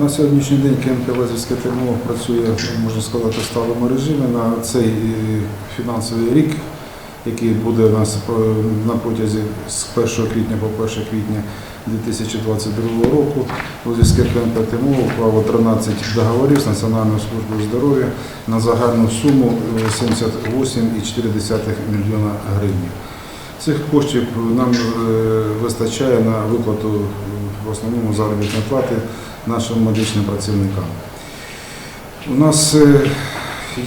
На сьогоднішній день КМП Лазівське ТМО працює, можна сказати, в сталому режимі на цей е, фінансовий рік, який буде у нас е, на протязі з 1 квітня по 1 квітня 2022 року. Лазівське КМП ТМО уклало 13 договорів з Національною службою здоров'я на загальну суму е, 78,4 мільйона гривень. Цих коштів нам е, вистачає на виплату е, в основному заробітної плати нашим медичним працівникам. У нас е,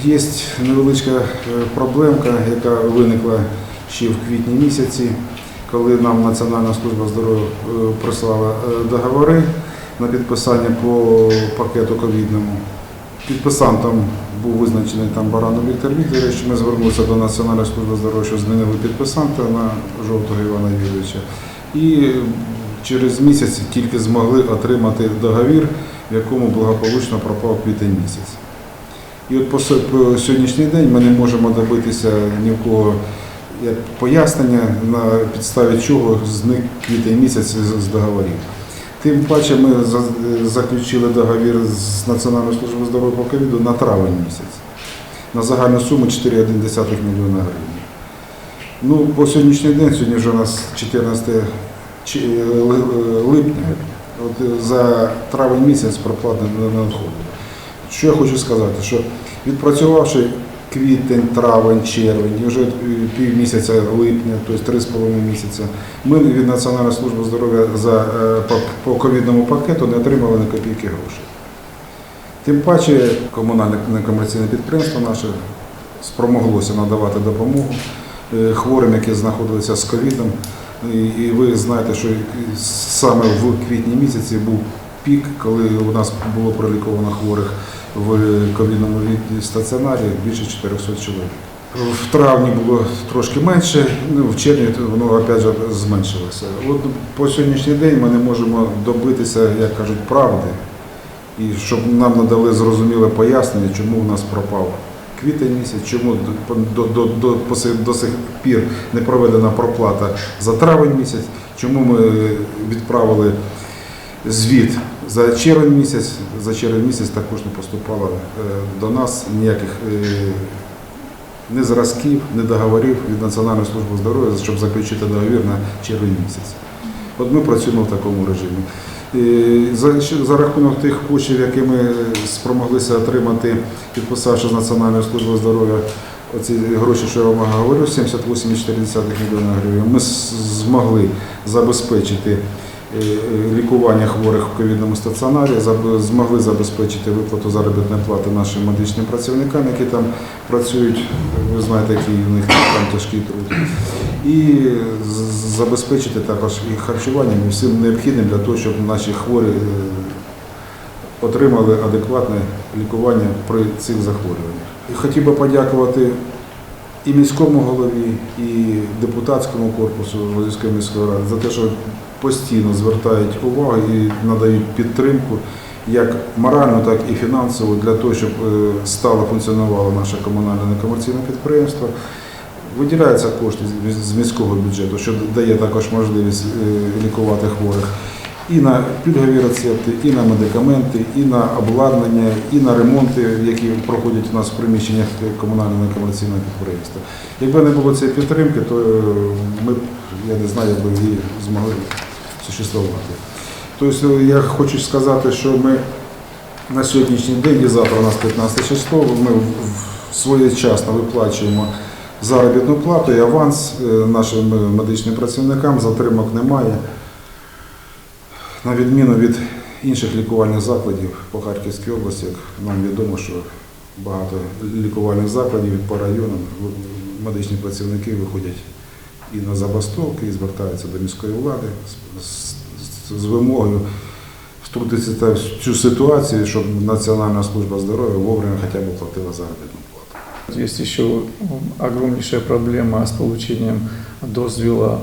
є невеличка е, проблемка, яка виникла ще в квітні місяці, коли нам Національна служба здоров'я е, прислала договори на підписання по пакету ковідному. Підписантом був визначений там Баранов Віктор Вікторович. Ми звернулися до Національної служби здоров'я, що змінили підписанта на жовтого Івана Юрійовича. І через місяць тільки змогли отримати договір, в якому благополучно пропав квітень місяць. І от по сьогоднішній день ми не можемо добитися ні в кого пояснення, на підставі чого зник квітень місяць з договорів. Тим паче ми заключили договір з Національною службою здоров'я по ковіду на травень місяць на загальну суму 4,1 мільйона гривень. Ну, по сьогоднішній день, сьогодні вже у нас 14 чи- е, е, липня, от е, за травень місяць проплата не надходить. Що я хочу сказати, що відпрацювавши квітень, травень, червень, і вже пів місяця липня, тобто три з половиною місяця, ми від Національної служби здоров'я за, по, ковідному пакету не отримали ні копійки грошей. Тим паче комунальне некомерційне підприємство наше спромоглося надавати допомогу хворим, які знаходилися з ковідом. І, ви знаєте, що саме в квітні місяці був пік, коли у нас було проліковано хворих в ковідному стаціонарі більше 400 чоловік. В травні було трошки менше, ну, в червні воно опять же зменшилося. От по сьогоднішній день ми не можемо добитися, як кажуть, правди, і щоб нам надали зрозуміле пояснення, чому у нас пропав квітень місяць, чому до, до, до, до сих пір не проведена проплата за травень місяць, чому ми відправили звіт за червень місяць, за червень місяць також не поступало е, до нас ніяких е, ні зразків, ні договорів від Національної служби здоров'я, щоб заключити договір на червень місяць. От ми працюємо в такому режимі. За, за рахунок тих коштів, які ми спромоглися отримати, підписавши з Національною службою здоров'я оці гроші, що я вам говорю, 78,4 мільйона гривень, ми змогли забезпечити лікування хворих в ковідному стаціонарі, змогли забезпечити виплату заробітної плати нашим медичним працівникам, які там працюють. Ви знаєте, який у них там тяжкий труд. І забезпечити також і харчуванням, і всім необхідним для того, щоб наші хворі е, отримали адекватне лікування при цих захворюваннях. І хотів би подякувати і міському голові, і депутатському корпусу Лозівської міської ради за те, що постійно звертають увагу і надають підтримку як моральну, так і фінансову для того, щоб е, стало функціонувало наше комунальне некомерційне підприємство. Виділяються кошти з- міського бюджету, що дає також можливість е, лікувати хворих і на пільгові рецепти, і на медикаменти, і на обладнання, і на ремонти, які проходять у нас в приміщеннях комунального некомерційного підприємства. Якби не було цієї підтримки, то е, ми б, я не знаю, як би її змогли существувати. Тобто я хочу сказати, що ми на сьогоднішній день і завтра у нас 15 число, ми своєчасно виплачуємо заробітну плату і аванс е, нашим е, медичним працівникам, затримок немає. На відміну від інших лікувальних закладів по Харківській області, як нам відомо, що багато лікувальних закладів по районам медичні працівники виходять і на забастовки, і звертаються до міської влади з, вимогою втрутитися в цю ситуацію, щоб Національна служба здоров'я вовремя хоча б платила заробітну плату. Є ще огромніша проблема з полученням дозвела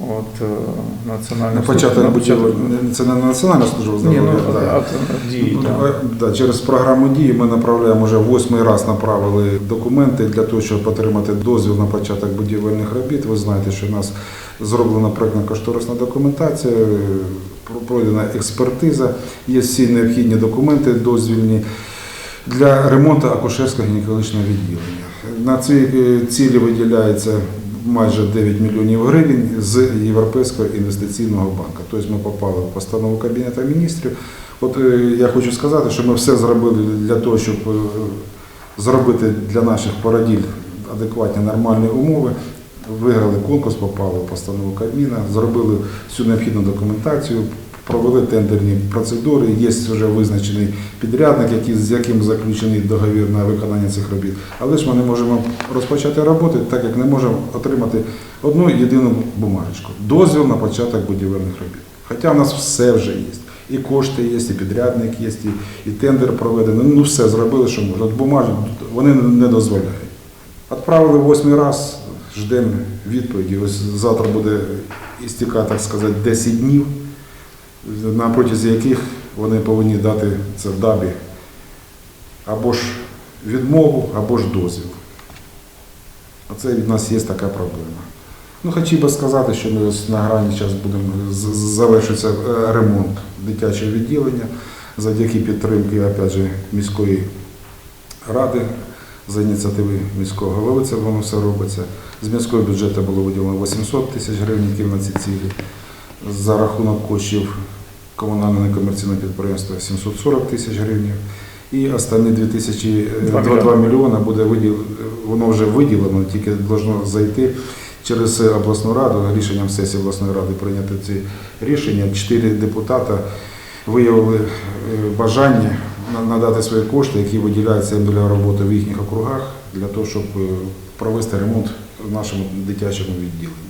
от э, национальной На службы- початок на будівель це не Національна служба здоров'я. ну, да. да. Ну, да, через програму дії ми направляємо вже восьмий раз направили документи для того, щоб отримати дозвіл на початок будівельних робіт. Ви знаєте, що у нас зроблена проєктно-кошторисна документація. про- пройдена експертиза, є всі необхідні документи дозвільні для ремонту акушерського гінекологічного відділення. На ці е, цілі виділяється майже 9 мільйонів гривень з Європейського інвестиційного банку. Тобто ми попали в постанову Кабінету міністрів. От е, я хочу сказати, що ми все зробили для того, щоб е, зробити для наших породіль адекватні нормальні умови. Виграли конкурс, попали в постанову Кабміна, зробили всю необхідну документацію, провели тендерні процедури. Є вже визначений підрядник, який, з яким заключений договір на виконання цих робіт. Але ж ми не можемо розпочати роботи, так як не можемо отримати одну єдину бумажечку. Дозвіл на початок будівельних робіт. Хоча в нас все вже є. І кошти є, і підрядник є, і, тендер проведений. Ну все зробили, що можна. От Бумажок вони не дозволяють. Отправили восьмий раз, ждемо відповіді. Ось завтра буде істікати, так сказати, 10 днів, на протязі яких вони повинні дати це в дабі або ж відмову, або ж дозвіл. Оце від нас є така проблема. Ну, хотів би сказати, що ми ось на грані зараз будемо завершиться е, ремонт дитячого відділення завдяки підтримки опять же, міської ради за ініціативи міського голови це воно все робиться. З міського бюджету було виділено 800 тисяч гривень на ці цілі. За рахунок коштів комунального некомерційного підприємства 740 тисяч гривень. І останні 2000, Два 2 мільйони буде виділ, воно вже виділено, тільки должно зайти через обласну раду, рішенням сесії обласної ради прийняти ці рішення. Чотири депутата виявили е, бажання надати свої кошти, які виділяються для роботи в їхніх округах, для того, щоб е, провести ремонт в нашому дитячому відділенні.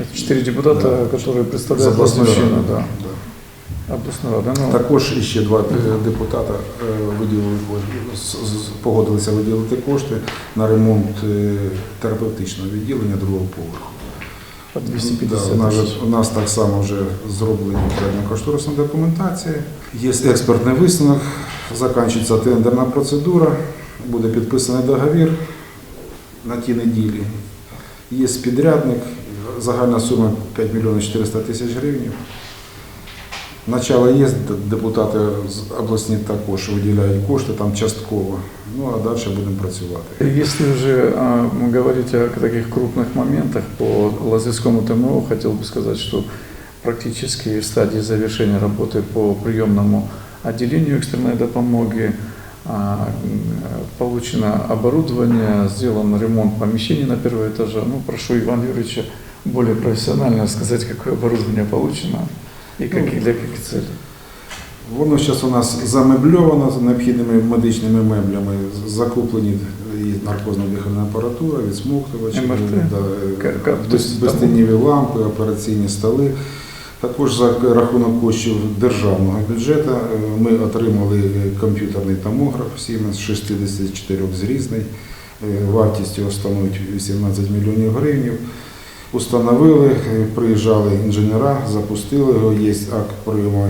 Это четыре депутата, Да. которые З представляют обласної ради. Батьківщину, да. Да. Областную раду. Ну, Також іще два е, депутата е, виділили ось, з- з- погодилися виділити кошти на ремонт е, терапевтичного відділення другого поверху. по Да, 250 у, нас, же- тысяч. у нас так само вже зроблені проєктно-кошторисна документація. Є експертний висновок, закінчується тендерна процедура, буде підписаний договір на ті неділі. Є підрядник, загальна сума 5 мільйонів 400 тисяч гривень. Начало є, д- депутати з обласні також виділяють кошти там частково. Ну а далі будемо працювати. Если уже а, мы говорить о таких крупных моментах по Лазерскому ТМО, хотел бы сказать, что практически в стадии завершения работы по приемному отделению экстренной допомоги а, м, получено оборудование, сделан ремонт помещений на первом этаже. Ну, прошу Ивана Юрьевича более профессионально сказать, какое оборудование получено и как, Ну, для каких целей. Воно зараз у нас замебльовано необхідними медичними меблями, закуплені і наркозна дихальна апаратура, відсмоктувач, МРТ? да, Ка- ка- без- то есть там- безтіннєві лампи, операційні столи. Також за рахунок коштів державного бюджету е, ми отримали е, комп'ютерний томограф Siemens 64 зрізний. Е, Вартість його становить 18 мільйонів гривень. Установили, е, приїжджали інженера, запустили його, є акт прийому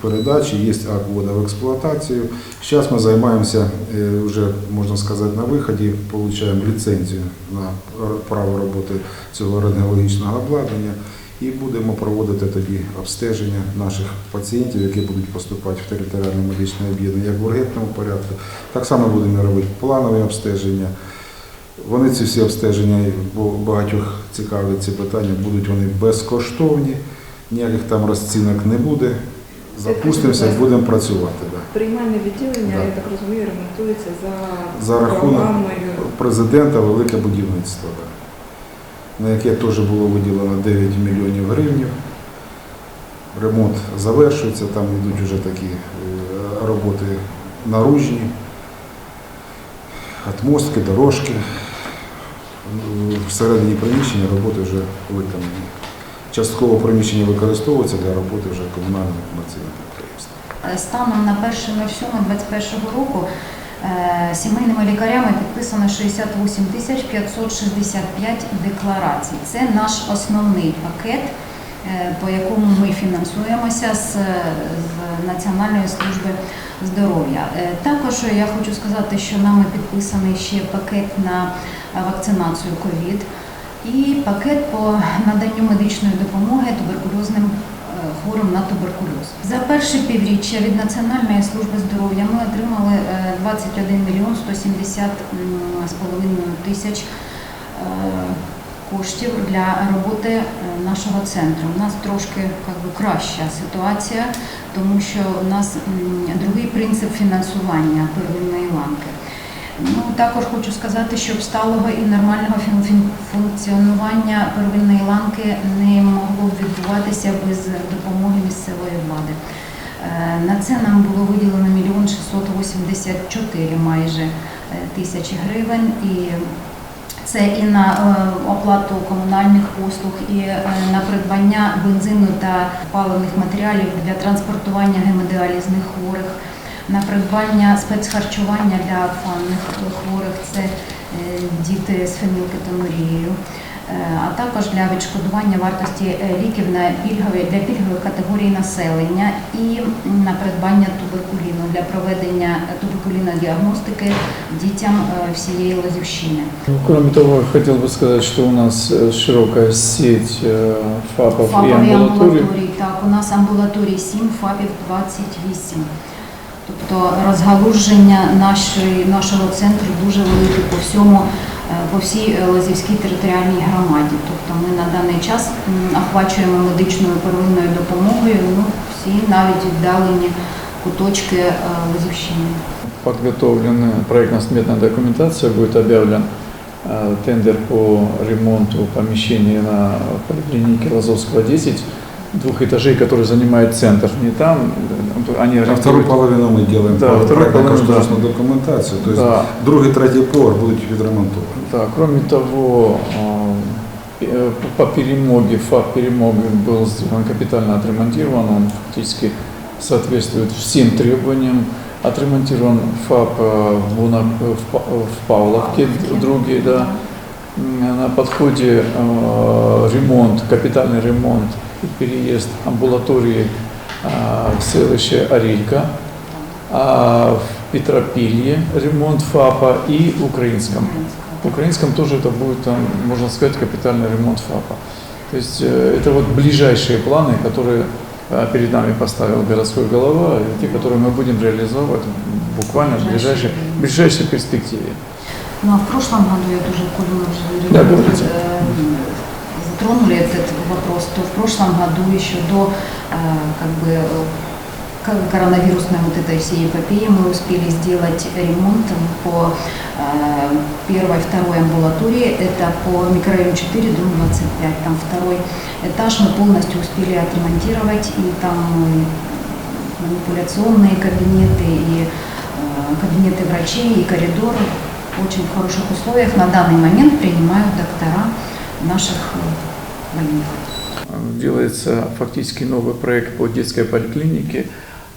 передачі, є акт вводу в експлуатацію. Зараз ми займаємося е, вже, можна сказати, на виході, отримуємо ліцензію на право роботи цього рентгенологічного обладнання і будемо проводити тоді обстеження наших пацієнтів, які будуть поступати в територіальне медичне об'єднання, як в ургентному порядку. Так само будемо робити планові обстеження. Вони ці всі обстеження, бо багатьох цікавлять ці питання, будуть вони безкоштовні, ніяких там розцінок не буде. Запустимося і будемо працювати. Да. Приймальне відділення, Да. я так розумію, ремонтується за, За рахунок програмою. президента велике будівництво, да. на яке теж було виділено 9 мільйонів гривень. Ремонт завершується, там йдуть вже такі е, роботи наружні, отмостки, дорожки. Всередині приміщення роботи вже виконані. Частково приміщення використовується для роботи вже комунального комерційного підприємства. Е, Станом на 1.07.21 року е, сімейними лікарями підписано 68 тисяч 565 декларацій. Це наш основний пакет, е, по якому ми фінансуємося з, Національної служби здоров'я. Також я хочу сказати, що нами підписаний ще пакет на вакцинацію ковід і пакет по наданню медичної допомоги туберкульозним е, хворим на туберкульоз. За перше півріччя від Національної служби здоров'я ми отримали е, 21 мільйон 170 м, з половиною тисяч е, коштів для роботи е, нашого центру. У нас трошки би, краща ситуація, тому що у нас другий принцип фінансування первинної ланки. Ну, також хочу сказати, що сталого і нормального функціонування первинної ланки не могло б відбуватися без допомоги місцевої влади. Е, На це нам було виділено мільйон 684 майже е, тисячі гривень. І це і на е, оплату комунальних послуг, і на придбання бензину та паливних матеріалів для транспортування гемодіалізних хворих, на придбання спецхарчування для орфанних хворих, це е, діти з фенілкетонурією, е, а також для відшкодування вартості е, ліків на пільгові для пільгових категорій населення і на придбання туберкуліну для проведення туберкулінодіагностики дітям е, всієї Лозівщини. Ну, Кроме того, хотел бы сказать, что у нас э, широкая сеть э, ФАПов и ФАПові амбулаторий. амбулаторії, так, у нас амбулаторій 7, ФАПів 28. Тобто розгалуження нашої, нашого центру дуже велике по всьому, е, по всій е, Лозівській територіальній громаді. Тобто ми на даний час охвачуємо медичною первинною допомогою ну, всі навіть віддалені куточки е, Лозівщини. Подготовлена проектно-сметная документация, будет объявлен тендер по ремонту помещений на поликлинике Лазовского 10, двух этажей, которые занимает центр. Не там, э, они А вторую арендуют- половину мы делаем Да, по вторую половину, проектно-кошторисную документацию. То есть Да, другий, третій поверх будуть відремонтовані. да, кроме того, э, э, по перемоге, ФАП перемоги был сделан капитально отремонтирован, он фактически соответствует всем требованиям. Отремонтирован ФАП э, в, Буна- в Па- в Павловке, в другие, да. М, На подходе э, ремонт, капитальный ремонт и переезд амбулатории э, в селище Арилька, а в Петропилье ремонт ФАПа и Украинском. В Украинском тоже это будет, там, можно сказать, капитальный ремонт ФАПа. То есть э, это вот ближайшие планы, которые э, перед нами поставил городской голова, и те, которые мы будем реализовывать буквально в ближайшей, в ближайшей перспективе. Ну а в прошлом году я тоже, коли мы уже Да, говорите. Затронули этот вопрос, то в прошлом году еще до э, как бы э, ко- коронавирусной вот этой всей эпопеи мы успели сделать ремонт по э, первой, второй амбулатории, это по микрорайону 4, дом 25, там второй этаж мы полностью успели отремонтировать, и там манипуляционные кабинеты, и кабинеты врачей, и коридор в очень хороших условиях. На данный момент принимают доктора наших э, больных. Делается фактически новый проект по детской поликлинике.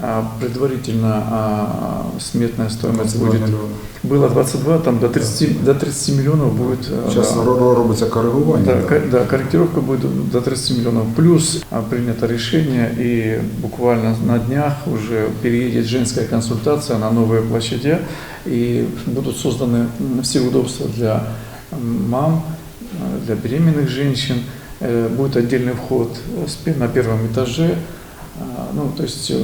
А, Предварительно а, сметная стоимость 22 будет мільйони. было 22, там до 30, до 30 миллионов будет. э, Зараз да. ро- робиться коригування. Да, да. да, корректировка будет до 30 миллионов. Плюс а, принято решение, и буквально на днях уже переедет женская консультация на новые площади, и будут созданы все удобства для мам, для беременных женщин. Э, Будет отдельный вход э, с пе- на первом этаже. А, Ну, то есть э,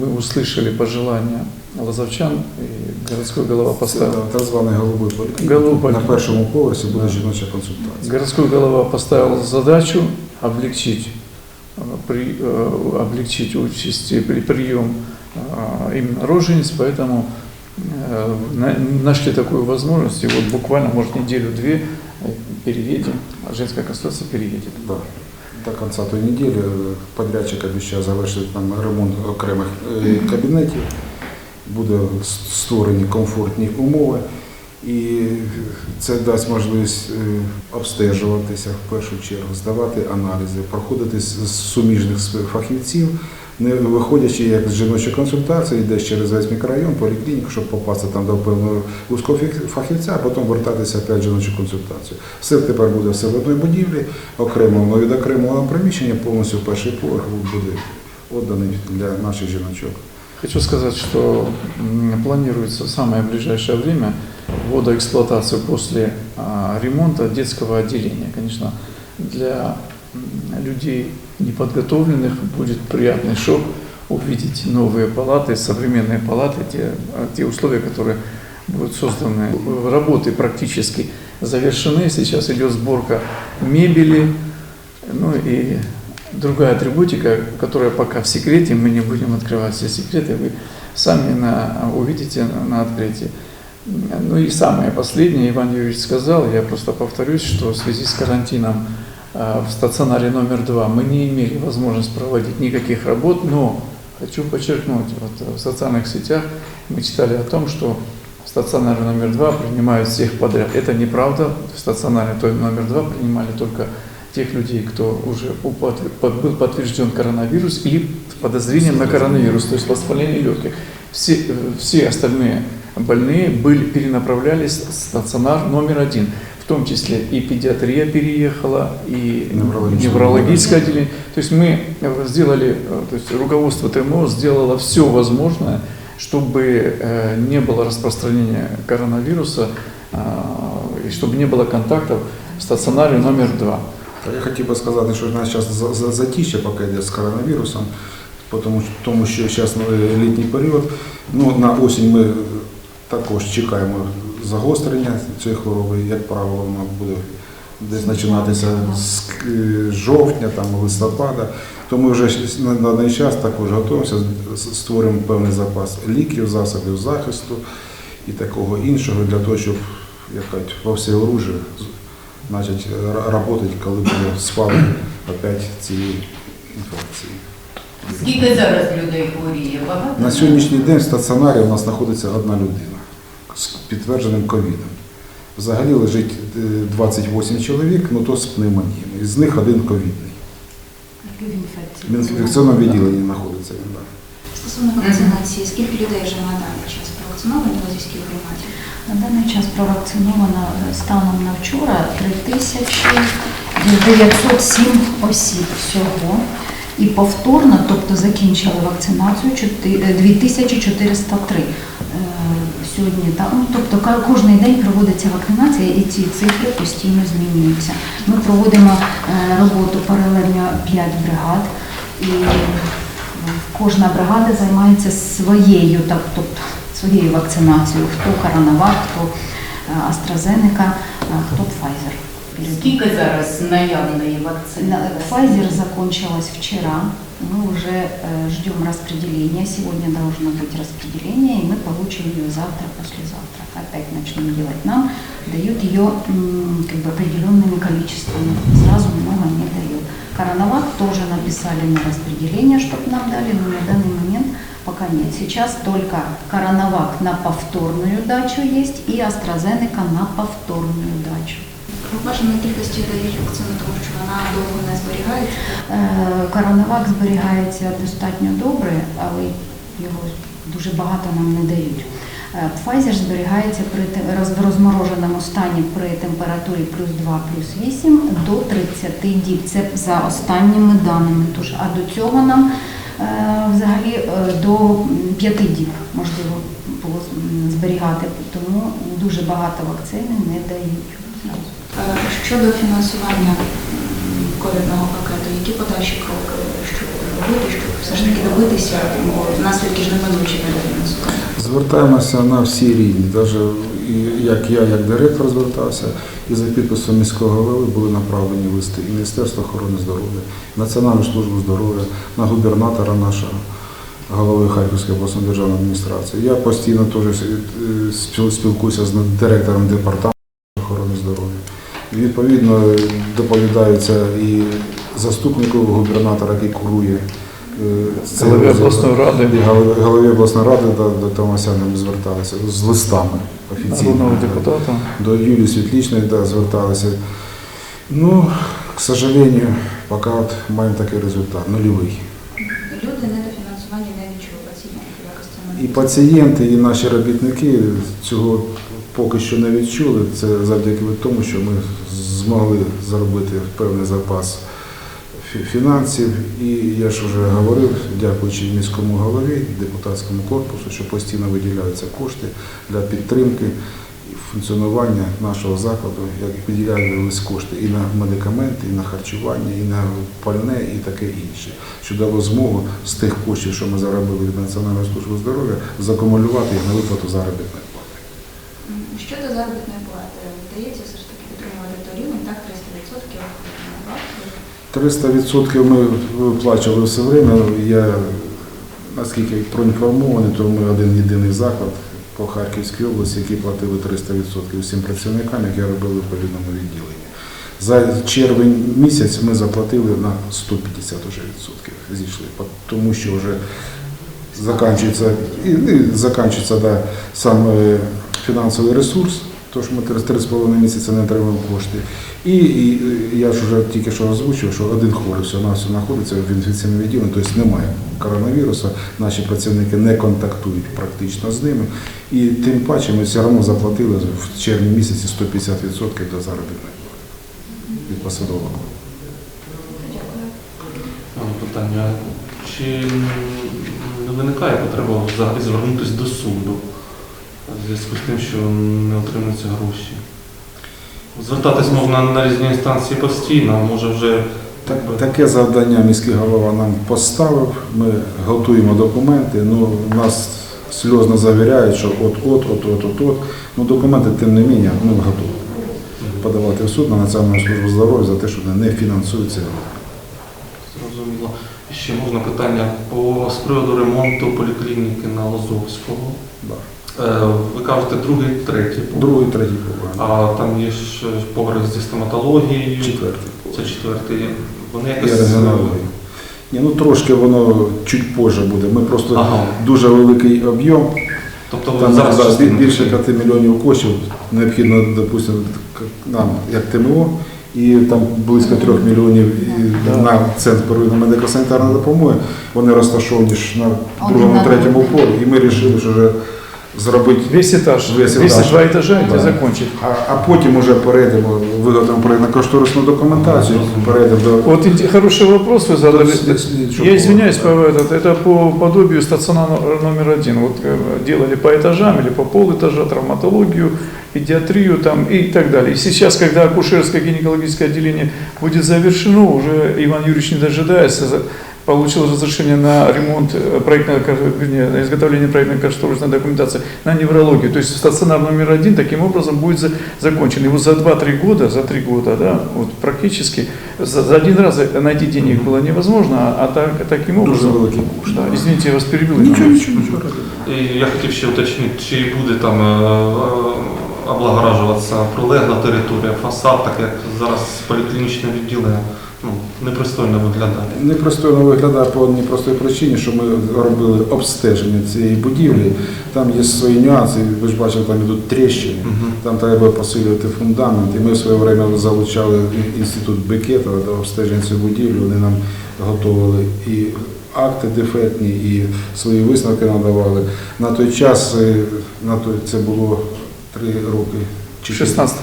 мы услышали пожелания лазовчан, и городской голова Це поставил. да, так званий голубий поліклінік. Голубий На поліклінік. першому поверсі буде Да. жіноча консультація. Городской голова поставил задачу облегчить, э, при, э, облегчить участи при прием э, именно рожениц, поэтому э, на- нашли такую возможность, и вот буквально, может, неделю-две э, переедем, а женская консультация переедет. Да. До кінця тої неділі е, подрядчик обіцяє завершити там ремонт окремих е, кабінетів, буде створені комфортні умови, і це дасть можливість е, обстежуватися в першу чергу, здавати аналізи, проходити з суміжних фахівців, не виходячи як з жіночої консультації, йдеш через весь мікрорайон, поліклініку, щоб попасти там до певного вузького фахівця, а потім вертатися опять в жіночу консультацію. Все тепер буде все в одній будівлі, окремо ну, від окремого приміщення, повністю перший поверх буде відданий для наших жіночок. Хочу сказать, что планируется в самое ближайшее время ввода эксплуатацию после ремонта детского отделения. Для людей неподготовленных будет приятный шок увидеть новые палаты, современные палаты, те, а, те условия, которые будут созданы. Работы практически завершены. Сейчас идет сборка мебели, ну и другая атрибутика, которая пока в секрете, мы не будем открывать все секреты, вы сами на, увидите на, открытии. Ну и самое последнее, Иван Юрьевич сказал, я просто повторюсь, что в связи с карантином в стационаре номер два мы не имели возможности проводить никаких работ, но хочу подчеркнуть, вот в социальных сетях мы читали о том, что в стационаре номер два принимают всех подряд. Это неправда. В стационаре номер два принимали только тех людей, кто уже был подтвержден коронавирус или с подозрением на коронавирус, то есть воспаление легких. Все, все остальные больные были, перенаправлялись в стационар номер один В том числе и педиатрия переехала, и Неврологическое неврологическое отделение. То есть мы э, сделали, э, то есть руководство ТМО сделало все возможное, чтобы э, не было распространения коронавируса а, и чтобы не было контактов в стационаре номер два. Та Я хотів би сказати, що в нас зараз за- за- затіще поки йде з коронавірусом, тому що, тому що зараз літній період. Ну, на осінь ми також чекаємо Загострення цієї хвороби. Як правило, воно буде десь починатися з е, жовтня, там, листопада. То ми вже на даний час також готуємося, створюємо певний запас ліків, засобів захисту і такого іншого для того, щоб як кажуть, во оружі значить, працювати, коли буде спали опять цієї інфекції. Скільки зараз людей хворіє? Багато? На сьогоднішній день в стаціонарі у нас знаходиться одна людина з підтвердженим ковідом. Взагалі лежить е, 28 чоловік, ну то з пневмонією. Із них один ковідний. В інфекційному відділенні знаходиться він. Стосовно вакцинації, скільки людей вже на даний час провакциновані в Лозівській громаді? На даний час провакциновано е, станом на вчора 3907 осіб всього. І повторно, тобто закінчили вакцинацію чотири- е, 2403. Е, Сьогодні та ну, тобто кожен день проводиться вакцинація, і ці цифри постійно змінюються. Ми проводимо е, роботу паралельно 5 бригад, і е, кожна бригада займається своєю, так, тобто своєю вакцинацією. Хто коронавак, хто е, е, хто Pfizer. Скільки зараз наявної вакцини? На- Pfizer закончилась вчера. Мы уже э, ждем распределения. Сегодня должно быть распределение, и мы получим ее завтра, послезавтра. Опять начнем делать нам. Дают ее как бы определенными количествами. Сразу много не дают. Коронавак тоже написали на распределение, чтобы нам дали, но на данный момент пока нет. Сейчас только коронавак на повторную дачу есть и AstraZeneca на повторную дачу. Про бажаної кількості дають вакцину, тому що вона довго не зберігається. Е, Коронавак зберігається достатньо добре, але його дуже багато нам не дають. Е, Pfizer зберігається при розмороженому стані при температурі плюс 2, плюс 8 до 30 діб. Це за останніми даними. Тож, а до цього нам е, взагалі до 5 діб можливо було зберігати, тому дуже багато вакцини не дають. Е, Щодо фінансування ковідного пакету, які подальші кроки, що робити, щоб все ж таки добитися, бо наслідки ж неминучі для фінансування? Звертаємося на всі рівні, навіть як я, як директор звертався, і за підписом міського голови були направлені листи і Міністерство охорони здоров'я, Національну службу здоров'я, на губернатора нашого, голови Харківської обласної державної адміністрації. Я постійно теж е, спілкуюся з директором департаменту Відповідно, доповідаються і заступнику губернатора, який курує е, Голові обласної ради. І голові, голові обласної ради до, до Томасяна ми зверталися з листами офіційними. Народного депутата. До Юлії Світлічної да, зверталися. Ну, к сожалению, поки от маємо такий результат, нульовий. Люди недофінансування не відчули пацієнтів. І пацієнти, і наші робітники цього поки що не відчули. Це завдяки тому, що ми змогли заробити певний запас фінансів. І я ж вже говорив, дякуючи міському голові, депутатському корпусу, що постійно виділяються кошти для підтримки функціонування нашого закладу, як виділялись кошти і на медикаменти, і на харчування, і на пальне, і таке інше, що дало змогу з тих коштів, що ми заробили від Національної служби здоров'я, закумулювати їх на виплату Щодо заробітної плати, вдається все ж таки підтримувати той рівень, так, 300% 300% ми виплачували все время. Я наскільки проінформований, то ми один єдиний заклад по Харківській області, який платили 300% усім працівникам, які робили в ковідному відділенні. За червень місяць ми заплатили на 150 уже відсотків зійшли, тому що вже закінчується, і, і закінчується да, сам фінансовий ресурс, тож ми 3,5 місяці не отримуємо кошти. І, і я ж вже тільки що озвучив, що один хворий все на все знаходиться в інфекційному відділенні, тобто немає коронавірусу, наші працівники не контактують практично з ними. І тим паче ми все одно заплатили в червні місяці 150% до заробітної плати від посадового. Питання. Чи не виникає потреба взагалі звернутися до суду в зв'язку з тим, що не отримуються гроші? Звертатись можна на різні інстанції постійно, може вже Так, таке завдання міський голова нам поставив. Ми готуємо документи. Ну, нас сльозно завіряють, що от-от, от-от, от-от. Ну, документи, тим не менше, ми готові подавати в суд на Національну службу здоров'я за те, що вони не фінансуються. зрозуміло. І Ще можна питання по з приводу ремонту поліклініки на Лозовського. Да. Е, Ви кажете, другий, третій поверх. Другий, третій поверх. А там є ж поверх зі стоматологією. Четвертий Це четвертий. Вони якось. Ні, ну трошки воно чуть позже буде. Ми просто Ага. дуже великий об'єм. Тобто Там зараз да, більше такі? 5 мільйонів коштів необхідно, допустимо, нам як ТМО, і там близько 3 мільйонів Да. на центр первинної медико-санітарної допомоги. Вони розташовані ж на другому, третьому полі, і ми вирішили, що вже зробити. Весь этаж, Весь весь этаж. два этажа это Да. закончить. А, а потім вже перейдемо, виготовимо проєктно-кошторисну документацію, перейдемо до Вот инте- хороший вопрос вы задали. до слідчого Я извиняюсь, по, поверху. этот, это по подобию стационара номер один. Вот э, делали по этажам или по полэтажа травматологию, педиатрию там и так далее. И сейчас, когда акушерское гинекологическое отделение будет завершено, уже Иван Юрьевич не дожидается, за- получил разрешение на ремонт э, проектной, вернее, на изготовление проектной кошторисной документации на неврологию. То есть стационар номер один таким образом будет за- закончен. И вот за 2-3 года, за 3 года, да, вот практически за, за один раз найти денег было невозможно, а, а так, таким Дуже образом... великий кошт. Да, извините, я вас перебил. Нічого, Иван нічого, нічого. І я хотів ще уточнити, чи буде там е, е, облагоражуватися прилегла територія, фасад, так як зараз поліклінічне відділення Ну, непристойно виглядає. Непристойно виглядає по одній простій причині, що ми робили обстеження цієї будівлі. Там є свої нюанси, ви ж бачили, там йдуть тріщини, там треба посилювати фундамент. І ми в своє время залучали інститут Бекета до обстеження цієї будівлі. Вони нам готували і акти дефектні, і свої висновки надавали. На той час, е, на той, це було три роки. чи 16.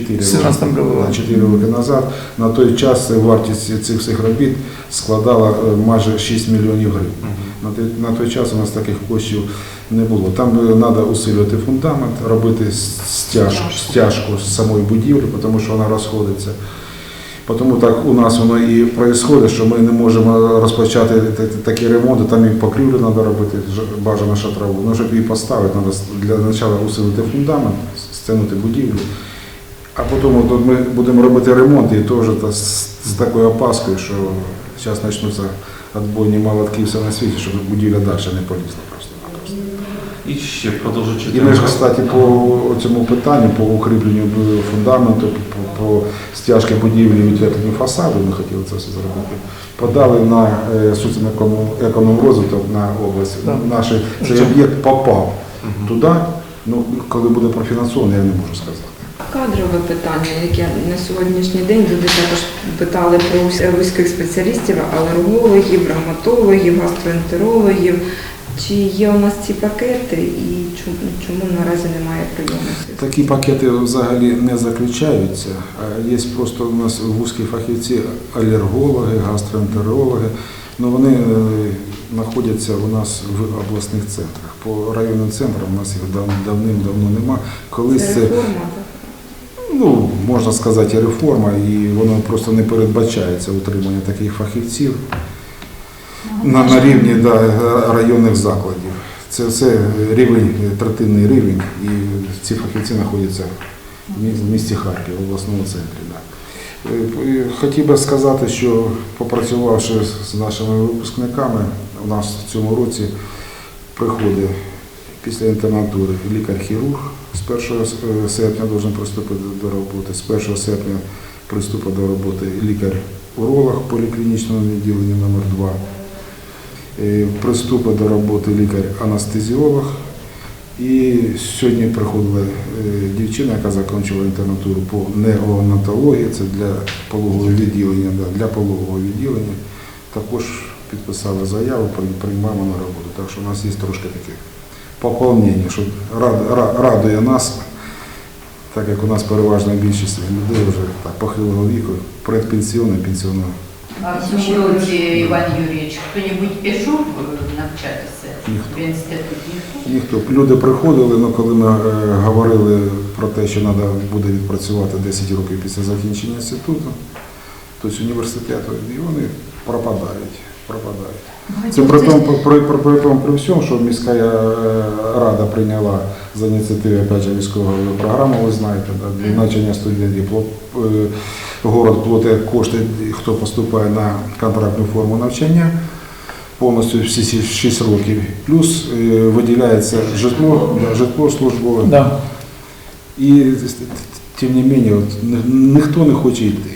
4 В 17 4 роки назад. На той час вартість цих всіх робіт складала е, майже 6 мільйонів гривень. На той, час у нас таких коштів не було. Там треба усилювати фундамент, робити стяжку, стяжку з самої будівлі, тому що вона розходиться. Тому так у нас воно і відбувається, що ми не можемо розпочати такі ремонти, там і покрівлю треба робити, бажано шатрову. Ну, щоб її поставити, треба для початку усилити фундамент, стягнути будівлю. А потім от ми будемо робити ремонт і теж та з, з такою опаскою, що зараз почнуться відбойні молотки все на світі, щоб будівля далі не полізла просто-напросто. І ще продовжуючи І ми ж, кстати, по цьому питанню, по укріпленню фундаменту, по, по стяжці будівлі і утепленню фасаду, ми хотіли це все зробити, подали на е, соціально-економрозвиток на область. Наш цей об'єкт попав туди, ну, коли буде профінансований, я не можу сказати. Кадрове питання, яке на сьогоднішній день люди також питали про вузьких спеціалістів, алергологів, ревматологів, гастроентерологів. Чи є у нас ці пакети і чому, чому наразі немає прийомності? Такі пакети взагалі не заключаються. Є просто у нас вузькі фахівці, алергологи, гастроентерологи. Ну, вони е, знаходяться у нас в обласних центрах. По районним центрам у нас їх дав- давним-давно нема. Колись Це це? Ну, можна сказати, реформа, і воно просто не передбачається утримання таких фахівців на, на рівні да, районних закладів. Це все рівень, третинний рівень, і ці фахівці знаходяться в місті Харків, в обласному центрі. Да. Е, Хотів би сказати, що попрацювавши з нашими випускниками, у нас в цьому році приходить після інтернатури лікар-хірург з 1 серпня должен приступити до роботи, з 1 серпня приступить до роботи лікар-уролог поліклінічного відділення номер 2 Е, Приступить до роботи лікар-анестезіолог. І сьогодні приходила е, дівчина, яка закінчила інтернатуру по неонатології, це для пологового відділення, для пологового відділення. Також підписали заяву, приймаємо на роботу. Так що у нас є трошки таке поповнення, що рад- ра- радує нас, так як у нас переважна більшість людей вже так, похилого віку, предпенсіонного, пенсіонного. А в цьому році, Іван Юрійович, хто-небудь пішов е, навчатися Ніхто. в інститут? Ніхто? Люди приходили, але коли ми е, говорили про те, що треба буде відпрацювати 10 років після закінчення інституту, тобто університету, і вони пропадають. Пропадають. Це при тому, при, при, при, тому, при всьому, що міська е, рада прийняла за ініціативи опять же, міського голови програму, ви знаєте, да, для навчання студентів. Город платить кошти, хто поступає на контрактну форму навчання повністю всі ці 6 років. Плюс е, виділяється житло, да, житло службове. Да. І тим не менше, ніхто не хоче йти.